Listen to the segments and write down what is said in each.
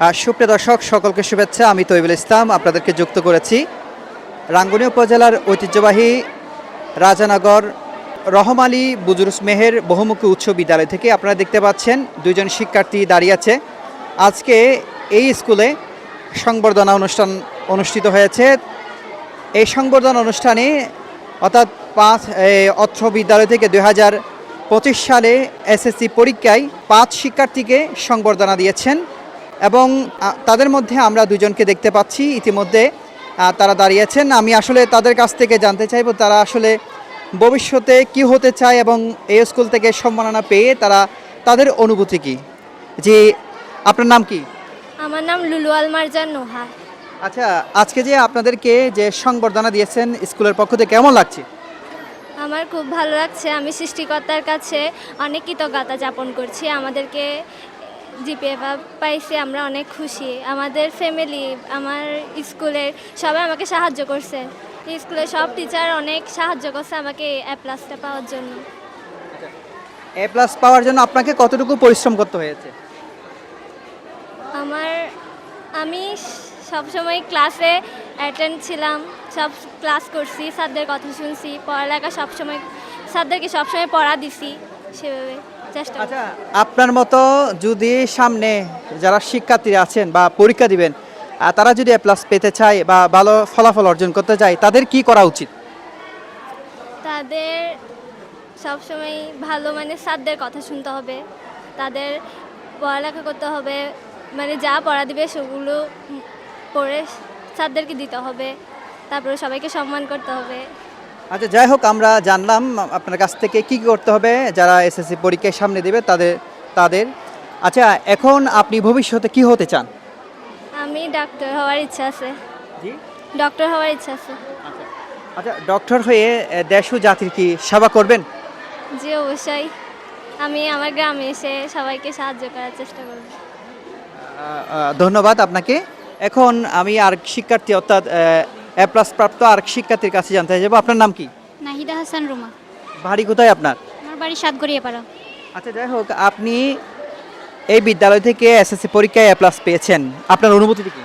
সুপ্রিয় দর্শক, সকলকে শুভেচ্ছা। আমি তৈবুল ইসলাম, আপনাদেরকে যুক্ত করেছি। রাঙ্গুনি উপজেলার ঐতিহ্যবাহী রাজানগর রহম আলী বুজুরুস মেহের বহুমুখী উচ্চ বিদ্যালয় থেকে আপনারা দেখতে পাচ্ছেন, দুইজন শিক্ষার্থী দাঁড়িয়ে আছে। আজকে এই স্কুলে সংবর্ধনা অনুষ্ঠান অনুষ্ঠিত হয়েছে। এই সংবর্ধনা অনুষ্ঠানে অর্থাৎ পাঁচ অত্র বিদ্যালয় থেকে দুই হাজার পঁচিশ সালে এসএসসি পরীক্ষায় পাঁচ শিক্ষার্থীকে সংবর্ধনা দিয়েছেন। এবং তাদের মধ্যে আমরা দুজনকে দেখতে পাচ্ছি ইতিমধ্যে। তারা দাঁড়িয়েছেন। আমি আসলে তাদের কাছ থেকে জানতে চাইব তারা আসলে ভবিষ্যতে কি হতে চায় এবং এই স্কুল থেকে সম্মাননা পেয়ে তারা তাদের অনুভূতি কি? যে আপনার নাম কি? আমার নাম লুলু আল মারজান নোহা। আচ্ছা আজকে যে আপনাদেরকে যে সংবর্ধনা দিয়েছেন স্কুলের পক্ষ থেকে কেমন লাগছে? আমার খুব ভালো লাগছে। আমি সৃষ্টিকর্তার কাছে অনেক কৃতজ্ঞতা যাপন করছি। আমাদেরকে জিপিএ পাইছি আমরা অনেক খুশি। আমাদের ফ্যামিলি আমার স্কুলের সবাই আমাকে সাহায্য করছে। স্কুলের সব টিচার অনেক সাহায্য করছে আমাকে এ প্লাসটা পাওয়ার জন্য। এ প্লাস পাওয়ার জন্য আপনাকে কতটুকু পরিশ্রম করতে হয়েছে? আমার আমি সবসময় ক্লাসে অ্যাটেন্ড ছিলাম সব ক্লাস করছি স্যারদের কথা শুনছি পড়ালেখা সবসময় স্যারদেরকে সবসময় পড়া দিছি সেভাবে। আপনার মতো যদি সামনে যারা শিক্ষার্থীরা আছেন বা পরীক্ষা দিবেন তারা যদি প্লাস পেতে চায় বা ভালো ফলাফল অর্জন করতে চায় তাদের কি করা উচিত? তাদের সবসময় ভালো মানে স্যারদের কথা শুনতে হবে তাদের পড়ালেখা করতে হবে মানে যা পড়া দিবে সেগুলো পড়ে স্যারদেরকে দিতে হবে তারপরে সবাইকে সম্মান করতে হবে। আচ্ছা যাই হোক আমরা জানলাম আপনার কাছ থেকে কি কি করতে হবে যারা এসএসসি পরীক্ষায় সামনে দেবে তাদের তাদের। আচ্ছা এখন আপনি ভবিষ্যতে কি হতে চান? আমি ডাক্তার হওয়ার ইচ্ছা আছে। জি? ডক্টর হওয়ার ইচ্ছা আছে। আচ্ছা ডক্টর হয়ে আহ, দেশ ও জাতির কি সেবা করবেন? জি অবশ্যই। আমি আমার গ্রামে এসে সবাইকে সাহায্য করার চেষ্টা করব। ধন্যবাদ আপনাকে। এখন আমি আর শিক্ষার্থী অর্থাৎ এ প্লাস প্রাপ্ত আর শিক্ষার্থীর কাছে জানতে চাইব আপনার নাম কি? নাহিদা হাসান রুমা। বাড়ি কোথায় আপনার? আমার বাড়ি সাতগড়িয়া পাড়া। আচ্ছা যাই হোক আপনি এই বিদ্যালয় থেকে এসএসসি পরীক্ষায় এ প্লাস পেয়েছেন। আপনার অনুভূতি কি?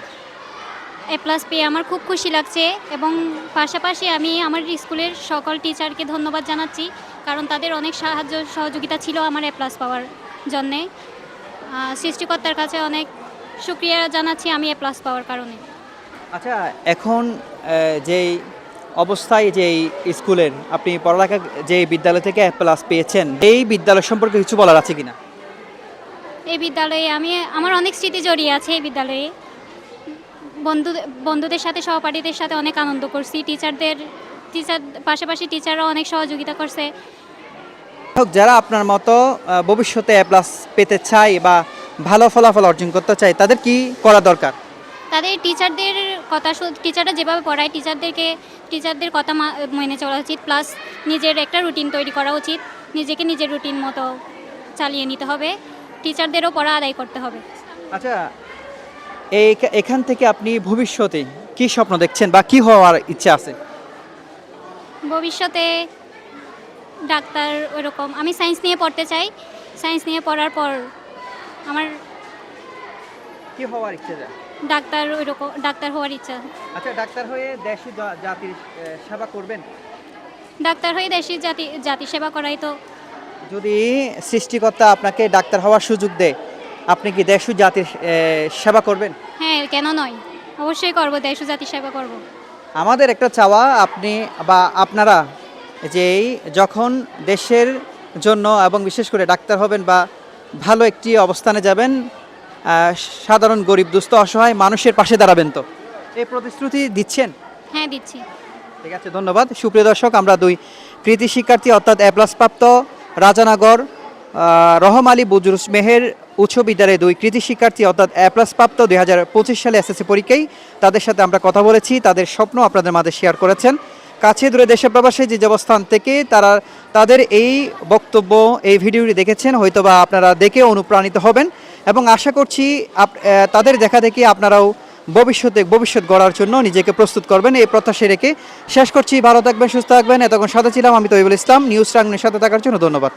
এ প্লাস পেয়ে আমার খুব খুশি লাগছে এবং পাশাপাশি আমি আমার স্কুলের সকল টিচারকে ধন্যবাদ জানাচ্ছি কারণ তাদের অনেক সাহায্য সহযোগিতা ছিল আমার এ প্লাস পাওয়ার জন্যে। সৃষ্টিকর্তার কাছে অনেক শুক্রিয়া জানাচ্ছি আমি এ প্লাস পাওয়ার কারণে। আচ্ছা এখন যেই অবস্থায় যেই স্কুলের আপনি পড়ালেখা যে বিদ্যালয় থেকে প্লাস পেয়েছেন এই বিদ্যালয় সম্পর্কে কিছু বলার আছে কিনা? এই বিদ্যালয়ে আমি আমার অনেক স্মৃতি জড়িয়ে আছে এই বিদ্যালয়ে। বন্ধু বন্ধুদের সাথে সহপাঠীদের সাথে অনেক আনন্দ করছি। টিচারদের টিচার পাশাপাশি টিচাররা অনেক সহযোগিতা করছে। যারা আপনার মতো ভবিষ্যতে প্লাস পেতে চায় বা ভালো ফলাফল অর্জন করতে চায় তাদের কি করা দরকার? তাদের টিচারদের কথা টিচাররা যেভাবে পড়ায় টিচারদেরকে টিচারদের কথা মেনে চলা উচিত। প্লাস নিজের একটা রুটিন তৈরি করা উচিত। নিজেকে নিজের রুটিন মতো চালিয়ে নিতে হবে। টিচারদেরও পড়া আদায় করতে হবে। আচ্ছা এই এখান থেকে আপনি ভবিষ্যতে কি স্বপ্ন দেখছেন বা কি হওয়ার ইচ্ছা আছে? ভবিষ্যতে ডাক্তার ওরকম আমি সায়েন্স নিয়ে পড়তে চাই। সায়েন্স নিয়ে পড়ার পর আমার কি হওয়ার ইচ্ছা? যায় ডাক্তার ওইরকম ডাক্তার হওয়ার ইচ্ছা। আচ্ছা ডাক্তার হয়ে দেশ জাতির সেবা করবেন? ডাক্তার হয়ে দেশের জাতি জাতি সেবা করাই তো। যদি সৃষ্টিকর্তা আপনাকে ডাক্তার হওয়ার সুযোগ দেয় আপনি কি দেশ ও জাতির সেবা করবেন? হ্যাঁ কেন নয়। অবশ্যই করব দেশ ও জাতি সেবা করব। আমাদের একটা চাওয়া আপনি বা আপনারা যেই যখন দেশের জন্য এবং বিশেষ করে ডাক্তার হবেন বা ভালো একটি অবস্থানে যাবেন সাধারণ গরিব দুস্থ অসহায় মানুষের পাশে দাঁড়াবেন তো? এই প্রতিশ্রুতি দিচ্ছেন? হ্যাঁ দিচ্ছি। ঠিক আছে ধন্যবাদ। সুপ্রিয় দর্শক আমরা দুই কৃতি শিক্ষার্থী অর্থাৎ এ প্লাস প্রাপ্ত রাজানগর রহম আলী বুজরুস মেহের উচ্চ বিদ্যালয়ে দুই কৃতি শিক্ষার্থী অর্থাৎ এ প্লাস প্রাপ্ত দুই হাজার পঁচিশ সালে এসএসসি পরীক্ষায় তাদের সাথে আমরা কথা বলেছি তাদের স্বপ্ন আপনাদের মাঝে শেয়ার করেছেন। কাছে দূরে দেশে প্রবাসে যে যে অবস্থান থেকে তারা তাদের এই বক্তব্য এই ভিডিওটি দেখেছেন হয়তোবা আপনারা দেখে অনুপ্রাণিত হবেন। এবং আশা করছি তাদের দেখা দেখি আপনারাও ভবিষ্যতে, ভবিষ্যৎ গড়ার জন্য নিজেকে প্রস্তুত করবেন, এই প্রত্যাশা রেখে শেষ করছি। ভালো থাকবেন, সুস্থ থাকবেন। এতক্ষণ সাথে ছিলাম আমি তৈবুল ইসলাম। নিউজ রাঙ্গনের সাথে থাকার জন্য ধন্যবাদ।